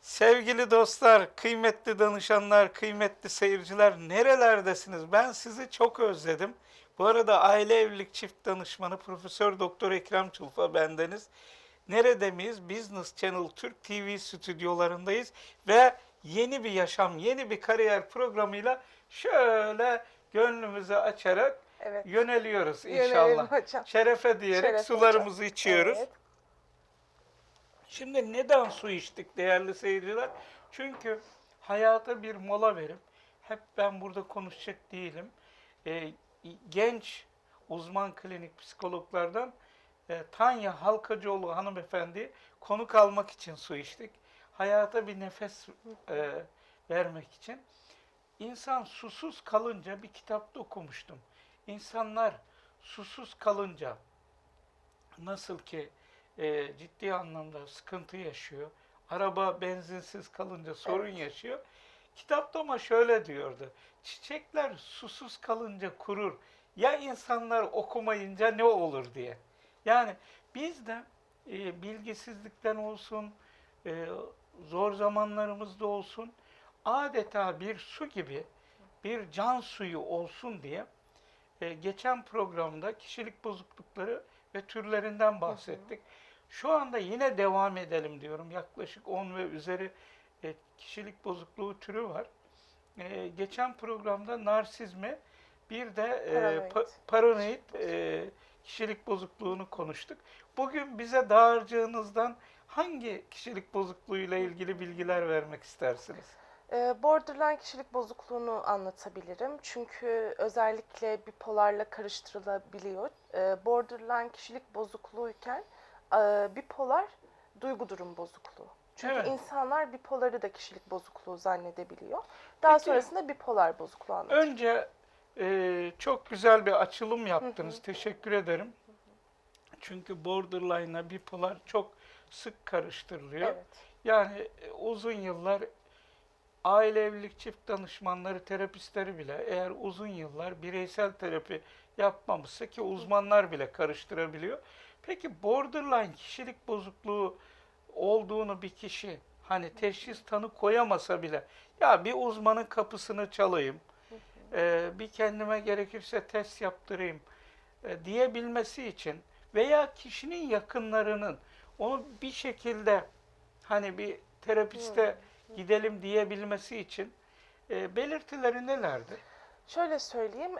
Sevgili dostlar, kıymetli danışanlar, kıymetli seyirciler nerelerdesiniz? Ben sizi çok özledim. Bu arada aile evlilik çift danışmanı Profesör Doktor Ekrem Çulfa bendeniz. Nerede miyiz? Business Channel Türk TV stüdyolarındayız ve yeni bir yaşam, yeni bir kariyer programıyla şöyle gönlümüzü açarak Evet. yöneliyoruz inşallah. hocam. Şerefe diyerek Şeref sularımızı hocam. içiyoruz. Evet. Şimdi neden su içtik değerli seyirciler? Çünkü hayata bir mola verip hep ben burada konuşacak değilim. Ee, genç uzman klinik psikologlardan e, Tanya Halkacıoğlu hanımefendi konuk almak için su içtik. Hayata bir nefes e, vermek için. İnsan susuz kalınca bir kitapta okumuştum. İnsanlar susuz kalınca nasıl ki e, ciddi anlamda sıkıntı yaşıyor. Araba benzinsiz kalınca sorun yaşıyor. Kitapta ama şöyle diyordu. Çiçekler susuz kalınca kurur. Ya insanlar okumayınca ne olur diye. Yani biz de e, bilgisizlikten olsun, e, zor zamanlarımızda olsun adeta bir su gibi bir can suyu olsun diye e, geçen programda kişilik bozuklukları ve türlerinden bahsettik. Şu anda yine devam edelim diyorum. Yaklaşık 10 ve üzeri e, kişilik bozukluğu türü var. E, geçen programda narsizmi bir de e, Paranoid. pa- paranoid kişilik bozukluğunu konuştuk. Bugün bize dağarcığınızdan hangi kişilik bozukluğuyla ilgili bilgiler vermek istersiniz? Borderline kişilik bozukluğunu anlatabilirim. Çünkü özellikle bipolarla karıştırılabiliyor. Borderline kişilik bozukluğuyken e, bipolar duygu durum bozukluğu. Çünkü Evet. insanlar bipoları da kişilik bozukluğu zannedebiliyor. Daha Peki. sonrasında bipolar bozukluğu anlatacağım. Önce e, çok güzel bir açılım yaptınız. Teşekkür ederim. Çünkü borderline'la bipolar çok sık karıştırılıyor. Evet. Yani e, uzun yıllar aile evlilik çift danışmanları, terapistleri bile eğer uzun yıllar bireysel terapi yapmamışsa ki uzmanlar bile karıştırabiliyor. Peki borderline kişilik bozukluğu olduğunu bir kişi hani teşhis tanı koyamasa bile ya bir uzmanın kapısını çalayım, e, bir kendime gerekirse test yaptırayım e, diyebilmesi için veya kişinin yakınlarının onu bir şekilde hani bir terapiste gidelim diyebilmesi için e, belirtileri nelerdir? Şöyle söyleyeyim,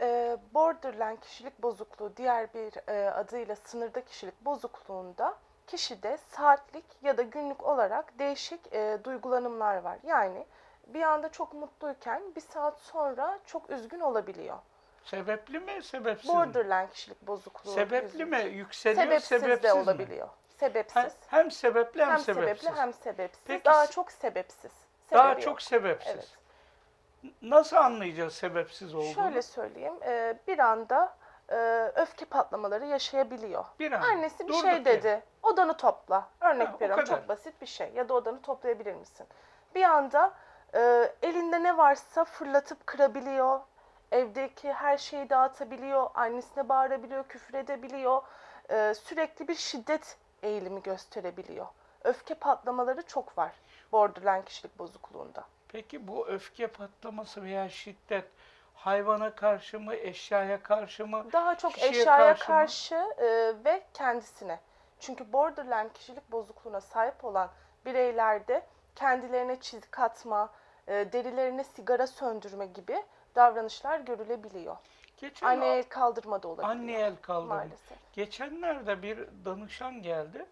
borderline kişilik bozukluğu diğer bir adıyla sınırda kişilik bozukluğunda kişide saatlik ya da günlük olarak değişik duygulanımlar var. Yani bir anda çok mutluyken bir saat sonra çok üzgün olabiliyor. Sebepli mi, sebepsiz mi? Borderline kişilik bozukluğu. Sebepli mi, yüzünden. yükseliyor, Sebepsiz, sebepsiz, de mi? olabiliyor. Sebepsiz. Hem, hem sebepli hem, hem sebepsiz. sebepli hem sebepsiz. Peki Daha çok sebepsiz. Daha Sebebi çok yok. sebepsiz. Evet. Nasıl anlayacağız sebepsiz olduğunu? Şöyle söyleyeyim, e, bir anda e, öfke patlamaları yaşayabiliyor. Bir an. Annesi bir durduk şey yere. dedi. Odanı topla. Örnek Ha, veriyorum çok basit bir şey. Ya da odanı toplayabilir misin? Bir anda e, elinde ne varsa fırlatıp kırabiliyor. Evdeki her şeyi dağıtabiliyor. Annesine bağırabiliyor, küfür edebiliyor. E, sürekli bir şiddet eğilimi gösterebiliyor. Öfke patlamaları çok var borderline kişilik bozukluğunda. Peki bu öfke patlaması veya şiddet hayvana karşı mı, eşyaya karşı mı? Daha çok eşyaya karşı karşı, e, ve kendisine. Çünkü borderline kişilik bozukluğuna sahip olan bireylerde kendilerine çizik atma, e, derilerine sigara söndürme gibi davranışlar görülebiliyor. Geçen Anne el kaldırma da olabiliyor. anne el kaldırma. Maalesef. Geçenlerde bir danışan geldi.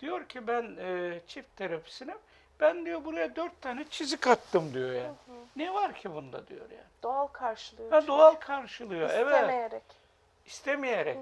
Diyor ki ben e, çift terapisine ben diyor buraya dört tane çizik attım diyor yani. Ne var ki bunda diyor yani. Doğal karşılıyor. Ha, doğal karşılıyor. Evet. İstemeyerek. istemeyerek.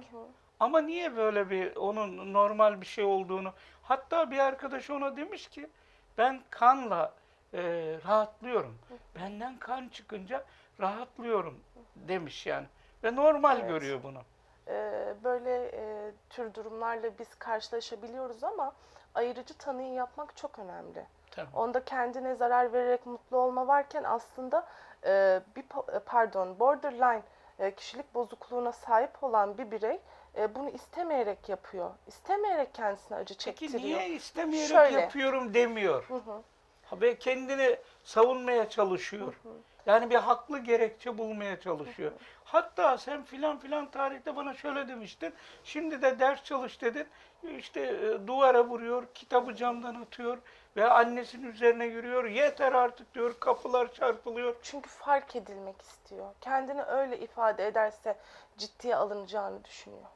Ama niye böyle bir onun normal bir şey olduğunu hatta bir arkadaş ona demiş ki ben kanla e, rahatlıyorum. Benden kan çıkınca rahatlıyorum demiş yani. Ve normal Evet. görüyor bunu. E, böyle e, tür durumlarla biz karşılaşabiliyoruz ama ayırıcı tanıyı yapmak çok önemli. Onda kendine zarar vererek mutlu olma varken aslında e, bir pardon borderline e, kişilik bozukluğuna sahip olan bir birey e, bunu istemeyerek yapıyor. İstemeyerek kendisine acı Peki çektiriyor. niye istemeyerek Şöyle. yapıyorum demiyor? Hı hı. ve kendini savunmaya çalışıyor. Yani bir haklı gerekçe bulmaya çalışıyor. Hatta sen filan filan tarihte bana şöyle demiştin. Şimdi de ders çalış dedin. İşte e, duvara vuruyor, kitabı camdan atıyor ve annesinin üzerine yürüyor. Yeter artık diyor, kapılar çarpılıyor. Çünkü fark edilmek istiyor. Kendini öyle ifade ederse ciddiye alınacağını düşünüyor.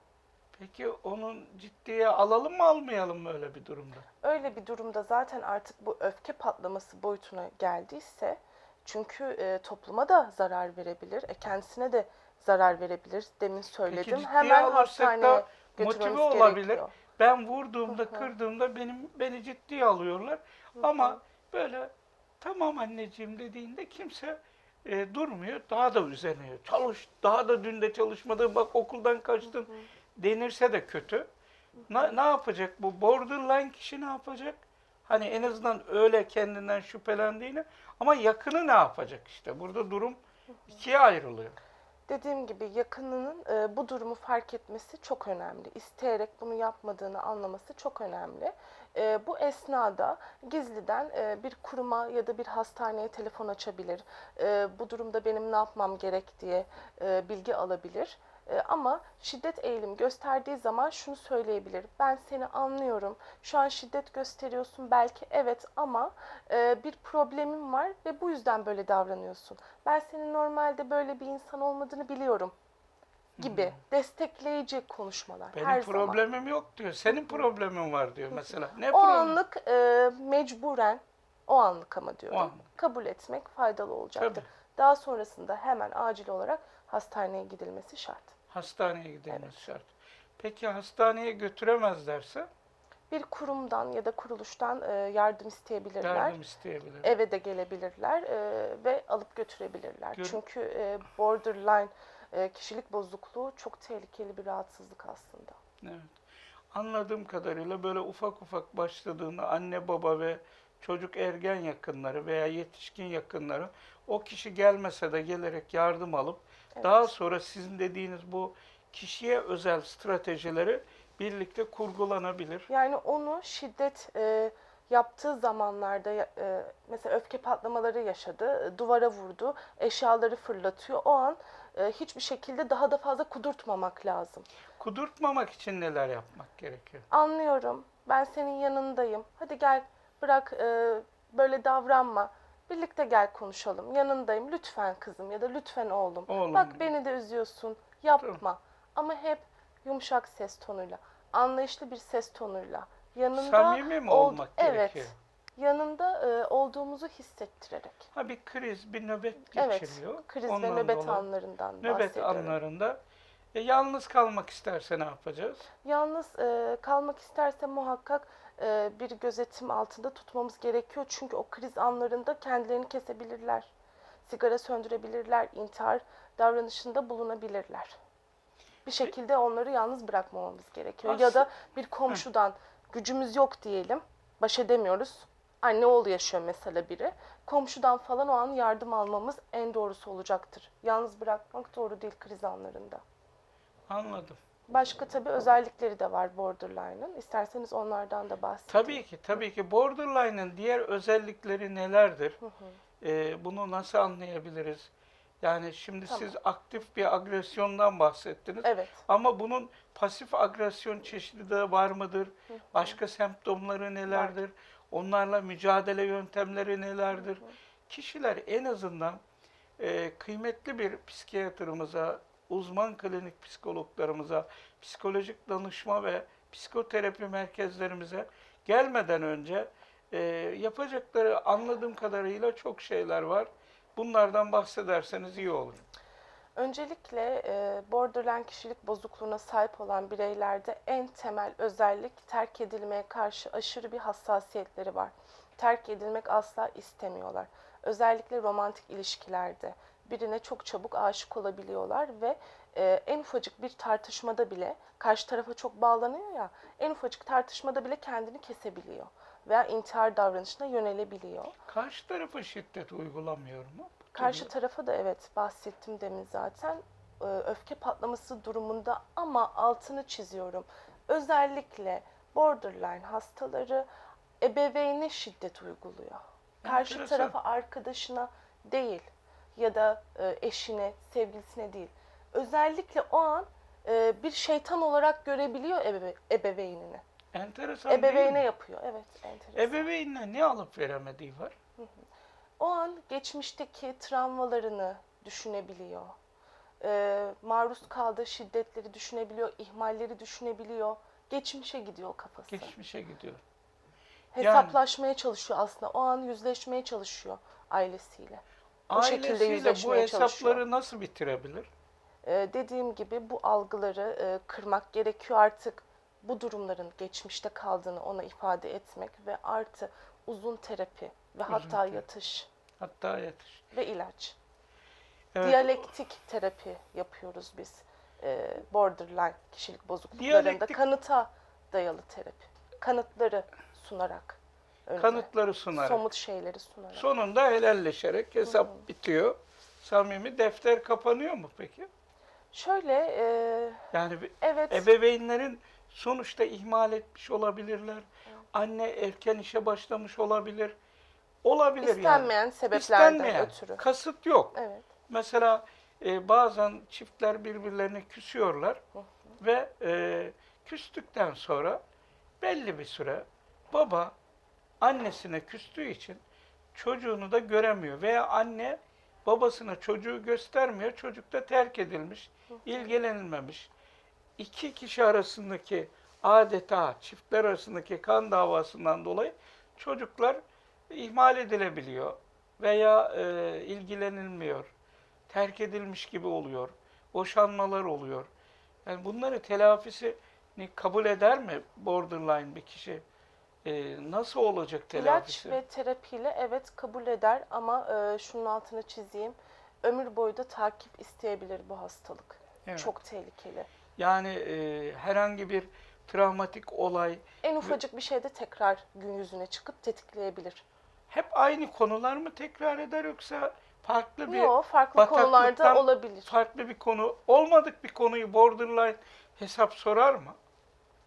Peki onun ciddiye alalım mı almayalım mı öyle bir durumda? Öyle bir durumda zaten artık bu öfke patlaması boyutuna geldiyse çünkü e, topluma da zarar verebilir, e, kendisine de zarar verebilir. Demin söyledim. ciddiye Hemen hastaneye götürmemiz motive olabilir. gerekiyor. Ben vurduğumda, Hı hı. kırdığımda benim beni ciddiye alıyorlar. Ama böyle tamam anneciğim dediğinde kimse e, durmuyor. Daha da üzerine çalış, daha da dün de çalışmadın, bak okuldan kaçtın denirse de kötü. Ne, ne yapacak bu borderline kişi ne yapacak? Hani en azından öyle kendinden şüphelendiğini ama yakını ne yapacak işte? Burada durum ikiye ayrılıyor. Dediğim gibi yakınının e, bu durumu fark etmesi çok önemli. İsteyerek bunu yapmadığını anlaması çok önemli. E, bu esnada gizliden e, bir kuruma ya da bir hastaneye telefon açabilir. E, bu durumda benim ne yapmam gerek diye e, bilgi alabilir. E, ama şiddet eğilim gösterdiği zaman şunu söyleyebilir. Ben seni anlıyorum. Şu an şiddet gösteriyorsun belki evet ama e, bir problemim var ve bu yüzden böyle davranıyorsun. Ben senin normalde böyle bir insan olmadığını biliyorum gibi destekleyici konuşmalar Benim her zaman. problemim yok diyor. Senin problemin var diyor mesela. Ne O problem? anlık e, mecburen o anlık ama diyorum. O anlık. Kabul etmek faydalı olacaktır. Tabii. Daha sonrasında hemen acil olarak hastaneye gidilmesi şart. Hastaneye gidilmesi şart. Peki hastaneye götüremezlerse Bir kurumdan ya da kuruluştan e, yardım isteyebilirler. yardım isteyebilir. eve de gelebilirler e, ve alıp götürebilirler. Gör- Çünkü e, borderline kişilik bozukluğu çok tehlikeli bir rahatsızlık aslında. Evet. Anladığım kadarıyla böyle ufak ufak başladığında anne baba ve çocuk ergen yakınları veya yetişkin yakınları o kişi gelmese de gelerek yardım alıp Evet. daha sonra sizin dediğiniz bu kişiye özel stratejileri birlikte kurgulanabilir. Yani onu şiddet e, yaptığı zamanlarda e, mesela öfke patlamaları yaşadı, duvara vurdu, eşyaları fırlatıyor. O an e, hiçbir şekilde daha da fazla kudurtmamak lazım. Kudurtmamak için neler yapmak gerekiyor? Anlıyorum. Ben senin yanındayım. Hadi gel bırak e, böyle davranma. Birlikte gel konuşalım. Yanındayım. Lütfen kızım ya da lütfen oğlum. Oğlum. Bak beni de üzüyorsun. Yapma. Ama hep yumuşak ses tonuyla, anlayışlı bir ses tonuyla. Yanında Samimi mi ol- olmak evet, gerekiyor? Yanında e, olduğumuzu hissettirerek. Ha bir kriz, bir nöbet Evet. geçiriyor. Kriz ve Ondan nöbet dolayı anlarından Nöbet anlarında e, yalnız kalmak isterse ne yapacağız? Yalnız e, kalmak isterse muhakkak bir gözetim altında tutmamız gerekiyor. Çünkü o kriz anlarında kendilerini kesebilirler. Sigara söndürebilirler, intihar davranışında bulunabilirler. Bir şekilde onları yalnız bırakmamamız gerekiyor. Ya da bir komşudan gücümüz yok diyelim, baş edemiyoruz. Anne oğlu yaşıyor mesela biri. Komşudan falan o an yardım almamız en doğrusu olacaktır. Yalnız bırakmak doğru değil kriz anlarında. Anladım. Başka tabii özellikleri de var borderline'ın. İsterseniz onlardan da bahsedeyim. Tabii ki, tabii ki borderline'ın diğer özellikleri nelerdir? Hı hı. Ee, bunu nasıl anlayabiliriz? Yani şimdi Tamam. siz aktif bir agresyondan bahsettiniz. Evet. Ama bunun pasif agresyon çeşidi de var mıdır? Başka semptomları nelerdir? Onlarla mücadele yöntemleri nelerdir? Kişiler en azından e, kıymetli bir psikiyatrımıza, uzman klinik psikologlarımıza, psikolojik danışma ve psikoterapi merkezlerimize gelmeden önce e, yapacakları anladığım kadarıyla çok şeyler var. Bunlardan bahsederseniz iyi olur. Öncelikle e, borderline kişilik bozukluğuna sahip olan bireylerde en temel özellik terk edilmeye karşı aşırı bir hassasiyetleri var. Terk edilmek asla istemiyorlar. Özellikle romantik ilişkilerde birine çok çabuk aşık olabiliyorlar ve e, en ufacık bir tartışmada bile karşı tarafa çok bağlanıyor ya en ufacık tartışmada bile kendini kesebiliyor veya intihar davranışına yönelebiliyor. Karşı tarafa şiddet uygulamıyor mu? Karşı tarafa da evet bahsettim demin zaten Ee, öfke patlaması durumunda ama altını çiziyorum. Özellikle borderline hastaları ebeveyne şiddet uyguluyor. Karşı Enteresan. tarafa arkadaşına değil ya da e, eşine, sevgilisine değil. Özellikle o an e, bir şeytan olarak görebiliyor ebeve- ebeveynini. Enteresan değil Ebeveyne mi? yapıyor. Evet, enteresan. Ebeveynle ne alıp veremediği var? O an geçmişteki travmalarını düşünebiliyor. Ee, maruz kaldığı şiddetleri düşünebiliyor, ihmalleri düşünebiliyor. Geçmişe gidiyor kafası. Geçmişe gidiyor. Hesaplaşmaya çalışıyor aslında. O an yüzleşmeye çalışıyor ailesiyle. O şekilde Ailesiyle bu yüzleşmeye hesapları çalışıyor. nasıl bitirebilir? Ee, dediğim gibi bu algıları e, kırmak gerekiyor artık. Bu durumların geçmişte kaldığını ona ifade etmek ve artı uzun terapi ve hatta terapi. yatış Hatta yatış. ve ilaç. Evet, Diyalektik terapi yapıyoruz biz. Ee, borderline kişilik bozukluklarında Diyalektik- kanıta dayalı terapi. Kanıtları sunarak. Önce. kanıtları sunarak. Somut şeyleri sunarak. Sonunda helalleşerek hesap bitiyor. Samimi defter kapanıyor mu peki? Şöyle e, Yani evet ebeveynlerin sonuçta ihmal etmiş olabilirler. Anne erken işe başlamış olabilir. Olabilir yani. istenmeyen sebeplerden İstenmeyen. ötürü. Kasıt yok. Evet. Mesela e, bazen çiftler birbirlerine küsüyorlar ve e, küstükten sonra belli bir süre baba annesine küstüğü için çocuğunu da göremiyor veya anne babasına çocuğu göstermiyor. Çocuk da terk edilmiş, ilgilenilmemiş. İki kişi arasındaki adeta çiftler arasındaki kan davasından dolayı çocuklar ihmal edilebiliyor veya e, ilgilenilmiyor terk edilmiş gibi oluyor. Boşanmalar oluyor. Yani bunları telafisini kabul eder mi borderline bir kişi? Ee, nasıl olacak İlaç telafisi? ve terapiyle evet kabul eder ama e, şunun altını çizeyim. Ömür boyu da takip isteyebilir bu hastalık. Evet. Çok tehlikeli. Yani e, herhangi bir travmatik olay En ufacık bir şeyde tekrar gün yüzüne çıkıp tetikleyebilir. hep aynı konular mı tekrar eder yoksa farklı bir Yok, farklı konularda olabilir. farklı bir konu olmadık bir konuyu borderline hesap sorar mı?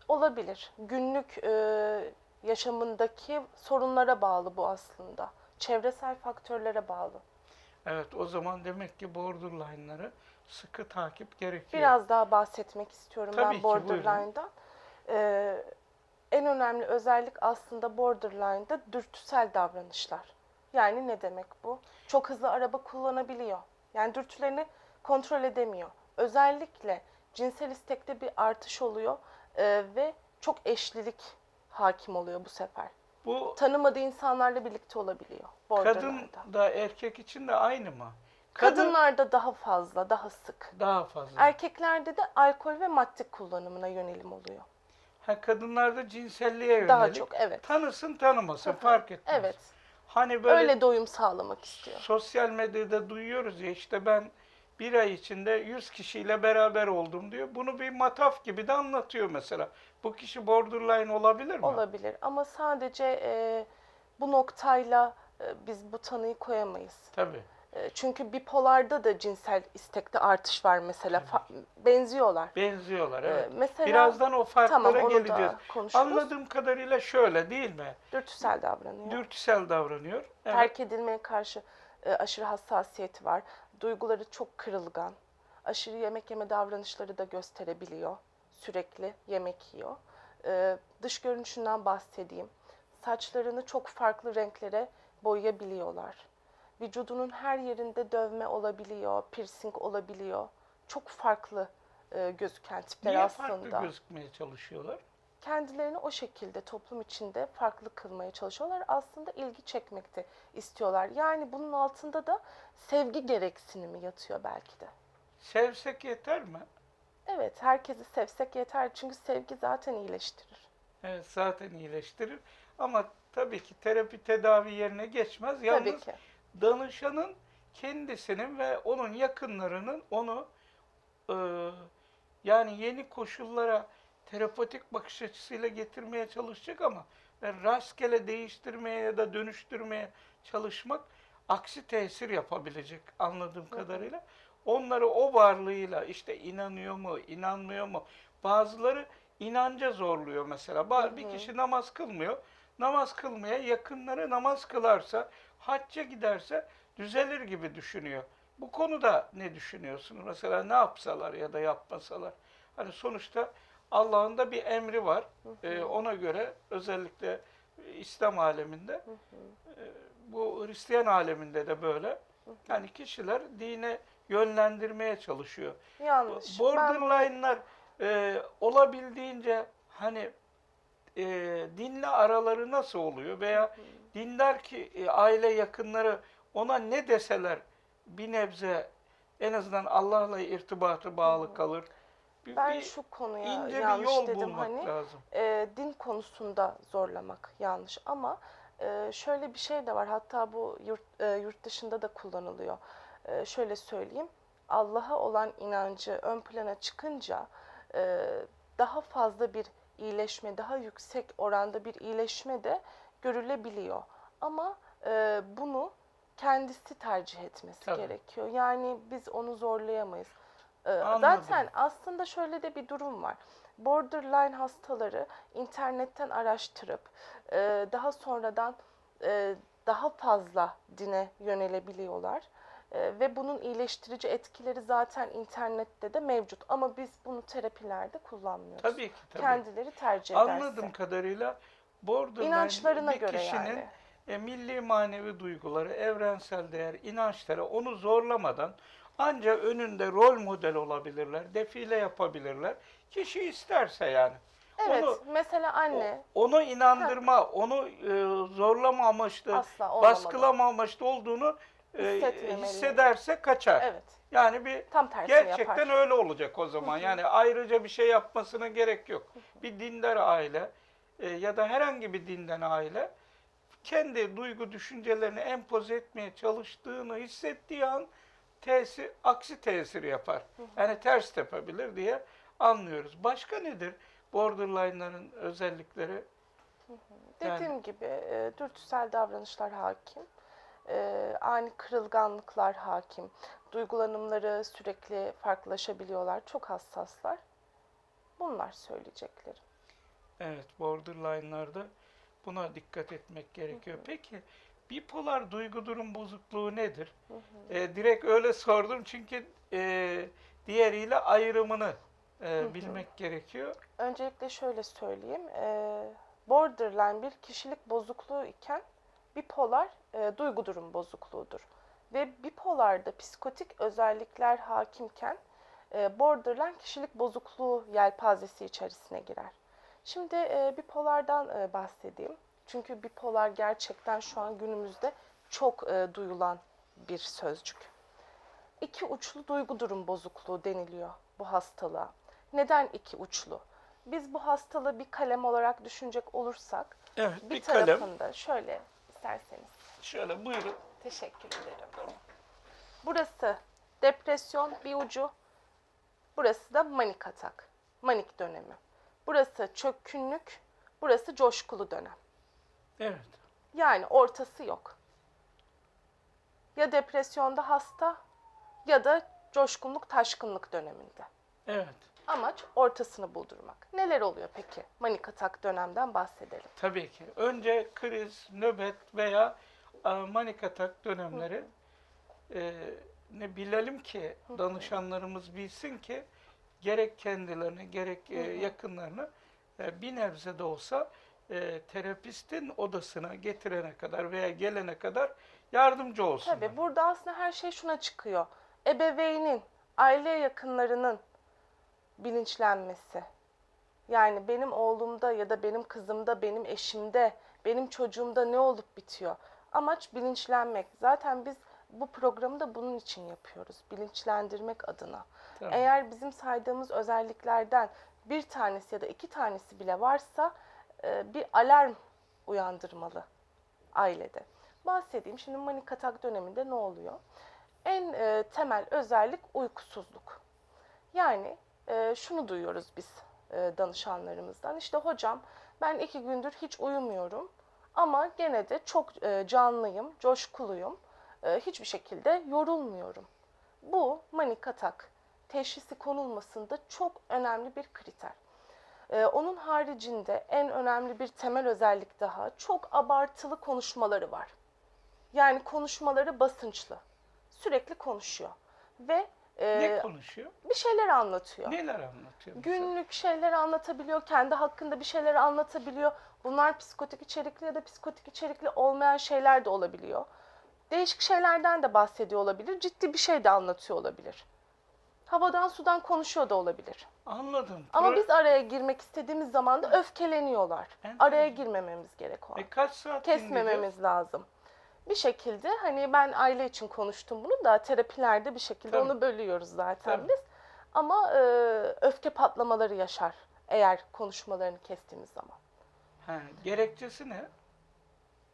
Olabilir. Günlük e, yaşamındaki sorunlara bağlı bu aslında. Çevresel faktörlere bağlı. Evet o zaman demek ki borderline'ları sıkı takip gerekiyor. Biraz daha bahsetmek istiyorum Tabii ben borderline'dan. Ee, en önemli özellik aslında borderline'da dürtüsel davranışlar. Yani ne demek bu? Çok hızlı araba kullanabiliyor. Yani dürtülerini kontrol edemiyor. Özellikle cinsel istekte bir artış oluyor ee, ve çok eşlilik hakim oluyor bu sefer. Bu Tanımadığı insanlarla birlikte olabiliyor kadın da erkek için de aynı mı? Kadın Kadınlarda daha fazla, daha sık. daha fazla. Erkeklerde de alkol ve madde kullanımına yönelim oluyor. ha, kadınlarda cinselliğe yönelik. Daha çok evet. Tanısın tanımasın fark etmez. Evet. Hani böyle Öyle doyum sağlamak istiyor. sosyal medyada duyuyoruz ya işte ben bir ay içinde 100 kişiyle beraber oldum diyor. Bunu bir mataf gibi de anlatıyor mesela. Bu kişi borderline olabilir mi? Olabilir ama sadece e, bu noktayla e, biz bu tanıyı koyamayız. Tabii. E, çünkü bipolarda da cinsel istekte artış var mesela. Fa- benziyorlar. Benziyorlar E, evet. mesela Birazdan o farklara tamam onu geleceğiz. konuşuruz. Anladığım kadarıyla şöyle değil mi? Dürtüsel davranıyor. Dürtüsel davranıyor. Evet. Terk edilmeye karşı e, aşırı hassasiyeti var. Duyguları çok kırılgan. Aşırı yemek yeme davranışları da gösterebiliyor. Sürekli yemek yiyor. E, dış görünüşünden bahsedeyim. Saçlarını çok farklı renklere boyayabiliyorlar. Vücudunun her yerinde dövme olabiliyor, piercing olabiliyor. Çok farklı e, gözüken tipler Niye aslında farklı gözükmeye çalışıyorlar? Kendilerini o şekilde toplum içinde farklı kılmaya çalışıyorlar. Aslında ilgi çekmekte istiyorlar. Yani bunun altında da sevgi gereksinimi yatıyor belki de. Sevsek yeter mi? Evet, herkesi sevsek yeter. Çünkü sevgi zaten iyileştirir. Evet zaten iyileştirir. Ama tabii ki terapi tedavi yerine geçmez. Yalnız Tabii ki. danışanın kendisinin ve onun yakınlarının onu e, yani yeni koşullara terapotik bakış açısıyla getirmeye çalışacak ama ben rastgele değiştirmeye ya da dönüştürmeye çalışmak aksi tesir yapabilecek anladığım kadarıyla. Onları o varlığıyla işte inanıyor mu, inanmıyor mu? Bazıları inanca zorluyor mesela. Bir kişi namaz kılmıyor. Namaz kılmaya yakınları namaz kılarsa hacca giderse düzelir gibi düşünüyor. Bu konuda ne düşünüyorsunuz? Mesela ne yapsalar ya da yapmasalar? Hani sonuçta Allah'ın da bir emri var. Ee, ona göre özellikle İslam aleminde, e, bu Hristiyan aleminde de böyle. Yani kişiler dine yönlendirmeye çalışıyor. Yanlış. Borderline'lar e, olabildiğince hani e, dinle araları nasıl oluyor veya dindar ki e, aile yakınları ona ne deseler bir nebze en azından Allah'la irtibatı bağlı kalır. Bir, ben bir şu konuya ince bir yanlış yol dedim bulmak hani. lazım. e, din konusunda zorlamak yanlış ama e, şöyle bir şey de var hatta bu yurt, e, yurt dışında da kullanılıyor. E, şöyle söyleyeyim Allah'a olan inancı ön plana çıkınca e, daha fazla bir iyileşme, daha yüksek oranda bir iyileşme de görülebiliyor. Ama e, bunu kendisi tercih etmesi Tabii. gerekiyor. Yani biz onu zorlayamayız. E, Anladım. zaten aslında şöyle de bir durum var. Borderline hastaları internetten araştırıp e, daha sonradan e, daha fazla dine yönelebiliyorlar. E, ve bunun iyileştirici etkileri zaten internette de mevcut. Ama biz bunu terapilerde kullanmıyoruz. Tabii ki tabii. Kendileri tercih ederse. Anladığım kadarıyla borderline İnançlarına bir göre kişinin yani. e, milli manevi duyguları, evrensel değer, inançları onu zorlamadan ancak önünde rol model olabilirler, defile yapabilirler. Kişi isterse yani. Evet, Onu, mesela anne onu inandırma, onu e, zorlama amaçlı, asla baskılama amaçlı olduğunu e, hissederse kaçar. Evet, Yani bir tam Gerçekten yapar. öyle olacak o zaman. Yani ayrıca bir şey yapmasına gerek yok. Bir dindar aile e, ya da herhangi bir dinden aile kendi duygu düşüncelerini empoze etmeye çalıştığını hissettiği an tesir, aksi tesir yapar. Yani ters tepebilir diye anlıyoruz. Başka nedir borderline'ların özellikleri? Yani- Dediğim gibi e, dürtüsel davranışlar hakim. E, ani kırılganlıklar hakim. Duygulanımları sürekli farklılaşabiliyorlar. Çok hassaslar. Bunlar söyleyeceklerim. Evet, borderline'larda buna dikkat etmek gerekiyor. Peki bipolar duygu durum bozukluğu nedir? Ee, direkt öyle sordum çünkü e, diğeriyle ayrımını e, bilmek gerekiyor. Öncelikle şöyle söyleyeyim. E, borderline bir kişilik bozukluğu iken bipolar e, duygu durum bozukluğudur. Ve bipolarda psikotik özellikler hakimken e, borderline kişilik bozukluğu yelpazesi içerisine girer. Şimdi e, bipolardan e, bahsedeyim. Çünkü bipolar gerçekten şu an günümüzde çok e, duyulan bir sözcük. İki uçlu duygu durum bozukluğu deniliyor bu hastalığa. Neden iki uçlu? Biz bu hastalığı bir kalem olarak düşünecek olursak Evet, bir, bir kalem. tarafında şöyle isterseniz Şöyle buyurun. teşekkür ederim. Burası depresyon bir ucu. Burası da manik atak. Manik dönemi. Burası çökkünlük. Burası coşkulu dönem. Evet. Yani ortası yok. Ya depresyonda hasta ya da coşkunluk taşkınlık döneminde. Evet. Amaç ortasını buldurmak. Neler oluyor peki? Manik atak dönemden bahsedelim. Tabii ki. Önce kriz, nöbet veya e, manik atak dönemleri e, ne bilelim ki danışanlarımız bilsin ki gerek kendilerini gerek e, yakınlarını e, bir nebze de olsa e, terapistin odasına getirene kadar veya gelene kadar yardımcı olsun. Tabii burada aslında her şey şuna çıkıyor. Ebeveynin, aile yakınlarının bilinçlenmesi. Yani benim oğlumda ya da benim kızımda, benim eşimde, benim çocuğumda ne olup bitiyor? Amaç bilinçlenmek. Zaten biz bu programı da bunun için yapıyoruz. Bilinçlendirmek adına. Tamam. Eğer bizim saydığımız özelliklerden bir tanesi ya da iki tanesi bile varsa bir alarm uyandırmalı ailede. Bahsedeyim. Şimdi manik atak döneminde ne oluyor? En e, temel özellik uykusuzluk. Yani e, şunu duyuyoruz biz e, danışanlarımızdan. İşte hocam ben iki gündür hiç uyumuyorum ama gene de çok e, canlıyım, coşkuluyum. E, hiçbir şekilde yorulmuyorum. Bu manik atak teşhisi konulmasında çok önemli bir kriter. E, onun haricinde en önemli bir temel özellik daha çok abartılı konuşmaları var. Yani konuşmaları basınçlı. Sürekli konuşuyor. Ve e, Ne konuşuyor? bir şeyler anlatıyor. Neler anlatıyor? mesela? Günlük şeyler anlatabiliyor, kendi hakkında bir şeyler anlatabiliyor. Bunlar psikotik içerikli ya da psikotik içerikli olmayan şeyler de olabiliyor. Değişik şeylerden de bahsediyor olabilir, ciddi bir şey de anlatıyor olabilir. Havadan sudan konuşuyor da olabilir. Anladım. Ama Pro- biz araya girmek istediğimiz zaman da öfkeleniyorlar. Enteresan. Araya girmememiz gerek o an. E kaç saat dinleyeceğiz? Kesmememiz lazım. Bir şekilde hani ben aile için konuştum bunu da terapilerde bir şekilde Tabii. onu bölüyoruz zaten Tabii. biz. Ama e, öfke patlamaları yaşar eğer konuşmalarını kestiğimiz zaman. Ha, gerekçesi ne?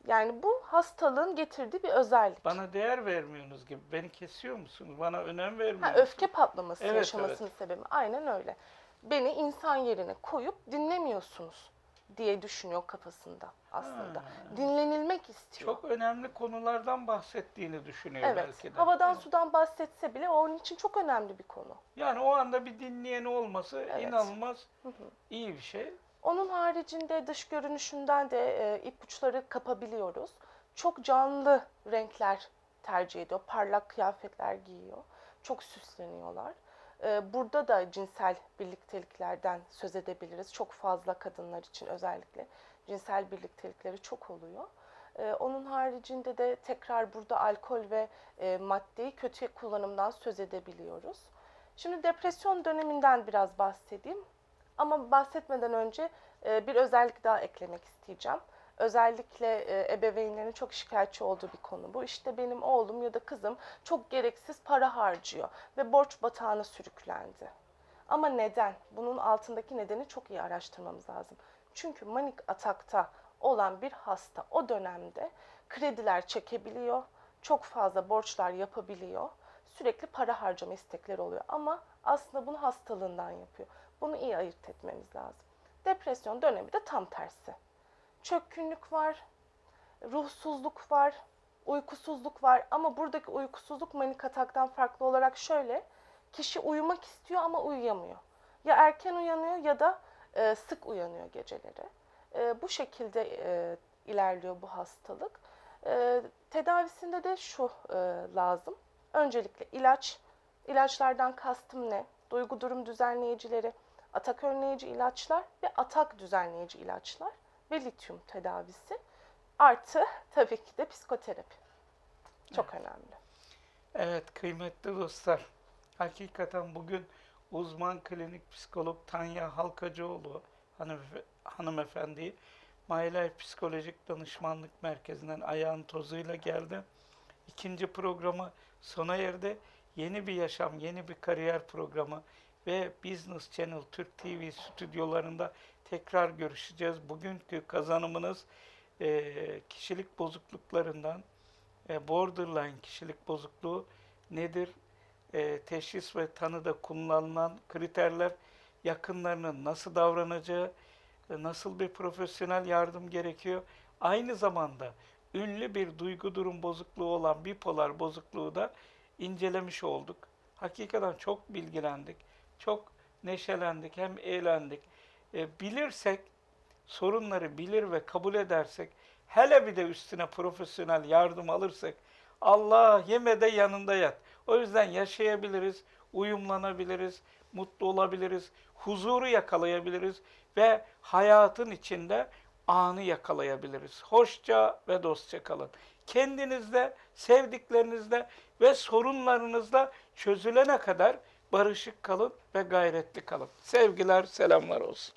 Yani bu hastalığın getirdiği bir özellik. Bana değer vermiyorsunuz gibi. Beni kesiyor musunuz? Bana önem Ha, vermiyorsunuz. öfke patlaması Evet, yaşamasının sebebi aynen öyle. Beni insan yerine koyup dinlemiyorsunuz diye düşünüyor kafasında aslında. Ha. Dinlenilmek istiyor. Çok önemli konulardan bahsettiğini düşünüyor evet. belki de. Havadan Evet. sudan bahsetse bile onun için çok önemli bir konu. Yani o anda bir dinleyen olması Evet. inanılmaz iyi bir şey. Onun haricinde dış görünüşünden de e, ipuçları kapabiliyoruz. Çok canlı renkler tercih ediyor. Parlak kıyafetler giyiyor. Çok süsleniyorlar. E, burada da cinsel birlikteliklerden söz edebiliriz. Çok fazla kadınlar için özellikle cinsel birliktelikleri çok oluyor. E, onun haricinde de tekrar burada alkol ve e, maddeyi kötü kullanımdan söz edebiliyoruz. Şimdi depresyon döneminden biraz bahsedeyim. Ama bahsetmeden önce e, bir özellik daha eklemek isteyeceğim. Özellikle e, ebeveynlerin çok şikayetçi olduğu bir konu bu. İşte benim oğlum ya da kızım çok gereksiz para harcıyor ve borç batağına sürüklendi. Ama neden? Bunun altındaki nedeni çok iyi araştırmamız lazım. Çünkü manik atakta olan bir hasta o dönemde krediler çekebiliyor, çok fazla borçlar yapabiliyor, sürekli para harcama istekleri oluyor. Ama aslında bunu hastalığından yapıyor. Bunu iyi ayırt etmemiz lazım. Depresyon dönemi de tam tersi. Çökkünlük var, ruhsuzluk var, uykusuzluk var ama buradaki uykusuzluk manik ataktan farklı olarak şöyle. Kişi uyumak istiyor ama uyuyamıyor. Ya erken uyanıyor ya da e, sık uyanıyor geceleri. E, bu şekilde e, ilerliyor bu hastalık. E, tedavisinde de şu e, lazım. Öncelikle ilaç. İlaçlardan kastım ne? Duygu durum düzenleyicileri, atak önleyici ilaçlar ve atak düzenleyici ilaçlar ve lityum tedavisi. Artı tabii ki de psikoterapi. Çok önemli. Evet kıymetli dostlar. Hakikaten bugün uzman klinik psikolog Tanya Halkacıoğlu hanımefe- hanımefendiyi My Life Psikolojik Danışmanlık Merkezi'nden ayağın tozuyla geldi. İkinci programı sona erdi. Yeni bir yaşam, yeni bir kariyer programı ve Business Channel Türk TV stüdyolarında tekrar görüşeceğiz. Bugünkü kazanımınız eee, kişilik bozukluklarından e, borderline kişilik bozukluğu nedir? E, teşhis ve tanıda kullanılan kriterler, yakınlarının nasıl davranacağı, e, nasıl bir profesyonel yardım gerekiyor. Aynı zamanda ünlü bir duygu durum bozukluğu olan bipolar bozukluğu da incelemiş olduk. Hakikaten çok bilgilendik, çok neşelendik, hem eğlendik. E, bilirsek, sorunları bilir ve kabul edersek, hele bir de üstüne profesyonel yardım alırsak, Allah yeme de yanında yat. O yüzden yaşayabiliriz, uyumlanabiliriz, mutlu olabiliriz, huzuru yakalayabiliriz ve hayatın içinde anı yakalayabiliriz. Hoşça ve dostça kalın. Kendinizde, sevdiklerinizle ve sorunlarınızla çözülene kadar barışık kalın ve gayretli kalın. Sevgiler, selamlar olsun.